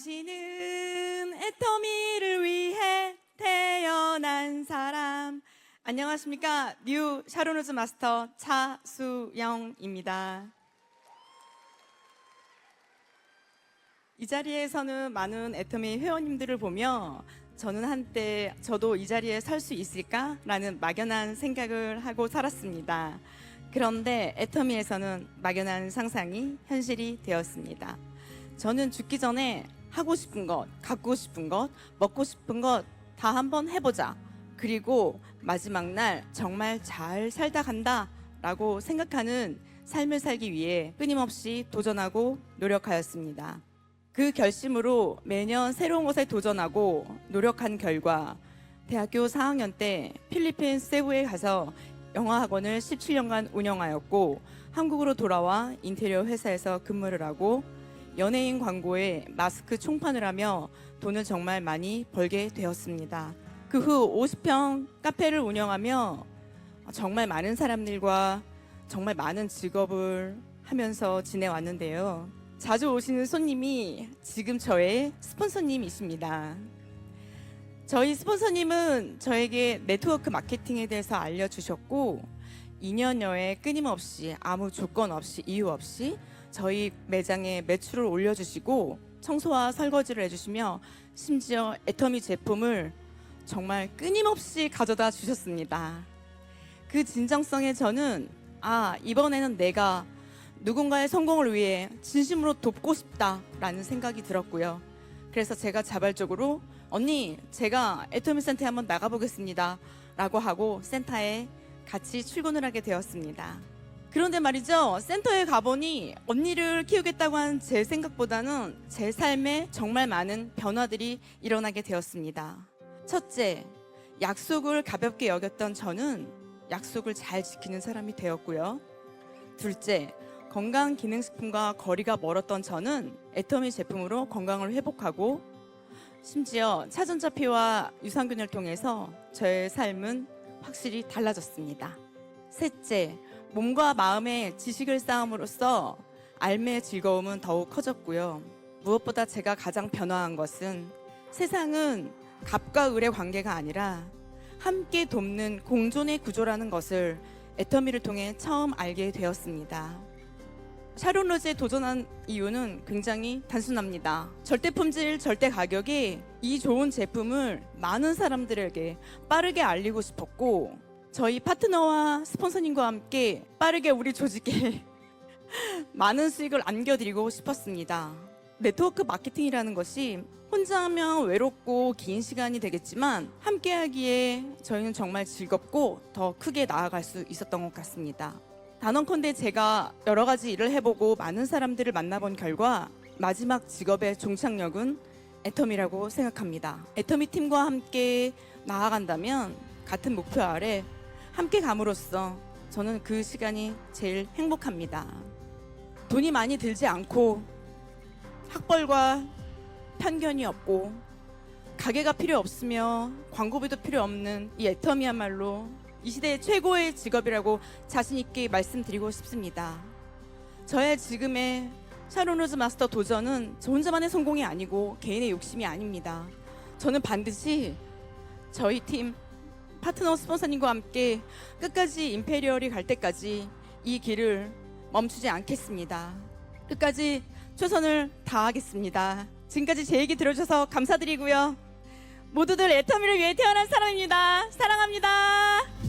당신은 애터미를 위해 태어난 사람. 안녕하십니까. 뉴 샤로누즈 마스터 차수영입니다. 이 자리에서는 많은 애터미 회원님들을 보며 저는 한때 저도 이 자리에 설 수 있을까라는 막연한 생각을 하고 살았습니다. 그런데 애터미에서는 막연한 상상이 현실이 되었습니다. 저는 죽기 전에 하고 싶은 것, 갖고 싶은 것, 먹고 싶은 것 다 한번 해보자. 그리고 마지막 날 정말 잘 살다 간다. 라고 생각하는 삶을 살기 위해 끊임없이 도전하고 노력하였습니다. 그 결심으로 매년 새로운 것에 도전하고 노력한 결과 대학교 4학년 때 필리핀 세부에 가서 영어 학원을 17년간 운영하였고 한국으로 돌아와 인테리어 회사에서 근무를 하고 연예인 광고에 마스크 총판을 하며 돈을 정말 많이 벌게 되었습니다. 그 후 50평 카페를 운영하며 정말 많은 사람들과 정말 많은 직업을 하면서 지내왔는데요. 자주 오시는 손님이 지금 저의 스폰서님이십니다. 저희 스폰서님은 저에게 네트워크 마케팅에 대해서 알려주셨고 2년여에 끊임없이 아무 조건 없이 이유 없이 저희 매장에 매출을 올려주시고 청소와 설거지를 해주시며 심지어 애터미 제품을 정말 끊임없이 가져다 주셨습니다. 그 진정성에 저는 아 이번에는 내가 누군가의 성공을 위해 진심으로 돕고 싶다라는 생각이 들었고요. 그래서 제가 자발적으로 언니 제가 애터미 센터에 한번 나가보겠습니다 라고 하고 센터에 같이 출근을 하게 되었습니다. 그런데 말이죠 센터에 가보니 언니를 키우겠다고 한 제 생각보다는 제 삶에 정말 많은 변화들이 일어나게 되었습니다. 첫째, 약속을 가볍게 여겼던 저는 약속을 잘 지키는 사람이 되었고요. 둘째, 건강 기능식품과 거리가 멀었던 저는 애터미 제품으로 건강을 회복하고 심지어 차전자피와 유산균을 통해서 저의 삶은 확실히 달라졌습니다. 셋째, 몸과 마음의 지식을 쌓음으로써 알매의 즐거움은 더욱 커졌고요. 무엇보다 제가 가장 변화한 것은 세상은 갑과 을의 관계가 아니라 함께 돕는 공존의 구조라는 것을 애터미를 통해 처음 알게 되었습니다. 샤론 로즈에 도전한 이유는 굉장히 단순합니다. 절대 품질, 절대 가격에 이 좋은 제품을 많은 사람들에게 빠르게 알리고 싶었고, 저희 파트너와 스폰서님과 함께 빠르게 우리 조직에 많은 수익을 안겨드리고 싶었습니다. 네트워크 마케팅이라는 것이 혼자 하면 외롭고 긴 시간이 되겠지만 함께 하기에 저희는 정말 즐겁고 더 크게 나아갈 수 있었던 것 같습니다. 단언컨대 제가 여러 가지 일을 해보고 많은 사람들을 만나본 결과 마지막 직업의 종착역은 애터미라고 생각합니다. 애터미 팀과 함께 나아간다면 같은 목표 아래 함께 감으로써 저는 그 시간이 제일 행복합니다. 돈이 많이 들지 않고 학벌과 편견이 없고 가게가 필요 없으며 광고비도 필요 없는 이 애터미야말로 이 시대의 최고의 직업이라고 자신 있게 말씀드리고 싶습니다. 저의 지금의 샤론로즈 마스터 도전은 저 혼자만의 성공이 아니고 개인의 욕심이 아닙니다. 저는 반드시 저희 팀 파트너 스폰서님과 함께 끝까지 임페리얼이 갈 때까지 이 길을 멈추지 않겠습니다. 끝까지 최선을 다하겠습니다. 지금까지 제 얘기 들어주셔서 감사드리고요. 모두들 애터미를 위해 태어난 사람입니다. 사랑합니다.